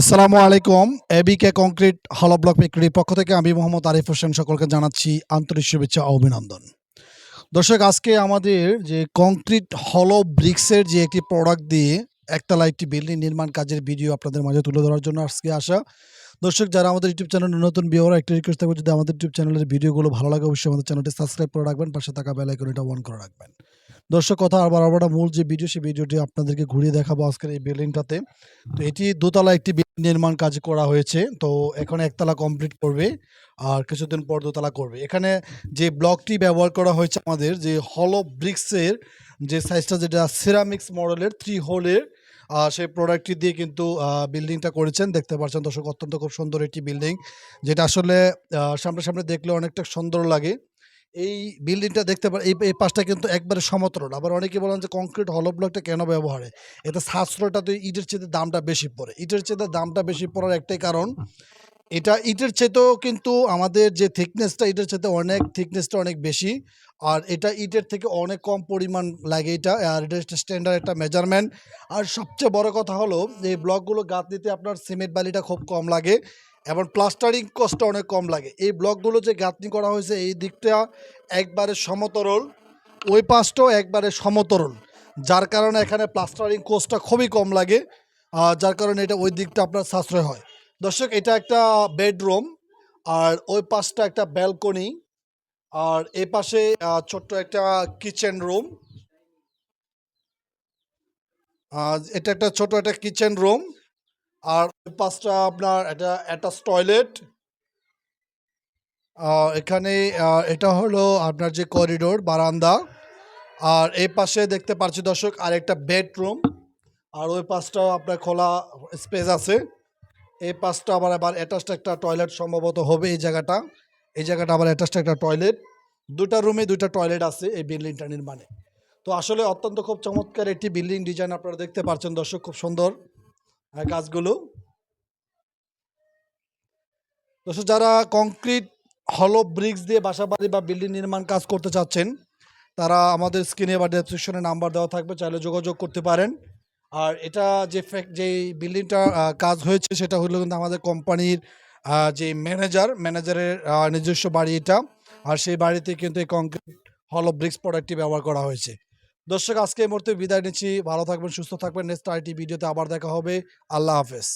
আসসালামু আলাইকুম। এবিকে কংক্রিট হল ব্লক বিক্রির পক্ষ থেকে আমি মোহাম্মদ আরিফ হোসেন সকলকে জানাচ্ছি আন্তরিক শুভেচ্ছা ও অভিনন্দন। দর্শক, আজকে আমাদের যে কংক্রিট হল ব্রিক্সের যে একটি প্রোডাক্ট দিয়ে একতলা একটি বিল্ডিং নির্মাণ কাজের ভিডিও আপনাদের মাঝে তুলে ধরার জন্য আজকে আসা। দর্শক, যারা আমাদের ইউটিউব চ্যানেলে নতুন বিওরা একটা রিকোয়েস্ট থাকবে যদি আমাদের ইউটিউব চ্যানেলের ভিডিওগুলো ভালো লাগে, অবশ্যই আমাদের চ্যানেলটি সাবস্ক্রাইব করে রাখবেন, পাশে থাকা বেল আইকনটা অন করে রাখবেন। দর্শক কথা আর বারবার মূল যে ভিডিও সেই ভিডিওটি আপনাদেরকে ঘুরিয়ে দেখাবো আজকের এই বিল্ডিংটাতে। তো এটি দোতলা একটি নির্মাণ কাজ করা হয়েছে। তো এখন একতলা কমপ্লিট করবে আর কিছুদিন পর দোতলা করবে। এখানে যে ব্লকটি ব্যবহার করা হয়েছে আমাদের যে হলো ব্রিক্সের যে সাইজটা যেটা সিরামিক্স মডেলের থ্রি হোলের সেই প্রোডাক্টটি দিয়ে কিন্তু বিল্ডিংটা করেছেন। দেখতে পাচ্ছেন দর্শক অত্যন্ত খুব সুন্দর একটি বিল্ডিং। যেটা আসলে আহ, সামনে দেখলে অনেকটা সুন্দর লাগে। এই বিল্ডিংটা দেখতে পার, এই পাশটা কিন্তু একবারে সমতল। আবার অনেকে বলেন যে কংক্রিট হলো ব্লকটা কেন ব্যবহারে? এটা সাশ্রয়টা তো ইটের চেয়ে দামটা বেশি পড়ে। ইটের চেয়ে দামটা বেশি পড়ার একটাই কারণ, এটা ইটের চেতেও কিন্তু আমাদের যে থিকনেসটা ইটের চেতে অনেক থিকনেসটা অনেক বেশি। আর এটা ইটের থেকে অনেক কম পরিমাণ লাগে এটা, আর এটা স্ট্যান্ডার্ড একটা মেজারমেন্ট আর সবচেয়ে বড় কথা হলো, এই ব্লকগুলো গাঁথ দিতে আপনার সিমেন্ট বালিটা খুব কম লাগে। এবং প্লাস্টারিং কস্টটা অনেক কম লাগে। এই ব্লকগুলো যে গাঁথনি করা হয়েছে, এই দিকটা একবারে সমতরল, ওই পাশটাও একবারে সমতরল, যার কারণে এখানে প্লাস্টারিং কোস্টটা খুবই কম লাগে যার কারণে এটা ওই দিকটা আপনার সাশ্রয় হয়। দর্শক, এটা একটা বেডরুম আর ওই পাশটা একটা ব্যালকনি আর এ পাশে ছোট্ট একটা কিচেন রুম এটা একটা ছোট একটা কিচেন রুম আর পাশটা আপনার এটা অ্যাটাচ টয়লেট। এখানে এটা হলো আপনার যে করিডোর, বারান্দা। আর এই পাশে দেখতে পাচ্ছি দর্শক আর একটা বেডরুম। আর ওই পাশটাও আপনার খোলা স্পেস আছে। এই পাশটা আবার আবার অ্যাটাচড একটা টয়লেট সম্ভবত হবে এই জায়গাটা। এই জায়গাটা আবার অ্যাটাচড একটা টয়লেট। দুটা রুমে দুইটা টয়লেট আছে এই বিল্ডিংটা নির্মাণে। তো আসলে অত্যন্ত খুব চমৎকার একটি বিল্ডিং ডিজাইন আপনারা দেখতে পাচ্ছেন দর্শক, খুব সুন্দর। কাজগুলো দর্শক, যারা কংক্রিট হলো ব্রিক্স দিয়ে বাসা বাড়ি বা বিল্ডিং নির্মাণ কাজ করতে চাচ্ছেন, তারা আমাদের স্ক্রিনে বা ডেসক্রিপশনে নাম্বার দেওয়া থাকবে, চাইলে যোগাযোগ করতে পারেন। আর এটা যে ফ্যাক্ট যে বিল্ডিংটা কাজ হয়েছে, সেটা হলো কিন্তু আমাদের কোম্পানির যে ম্যানেজার ম্যানেজারের নিজস্ব বাড়ি এটা। আর সেই বাড়িতে কিন্তু এই কংক্রিট হলো ব্রিক্স প্রোডাক্টটি ব্যবহার করা হয়েছে। দর্শক, আজকে এই মুহূর্তে বিদায় নিচ্ছি। ভালো থাকবেন, সুস্থ থাকবেন। নেক্সট আইটি ভিডিওতে আবার দেখা হবে। আল্লাহ হাফেজ।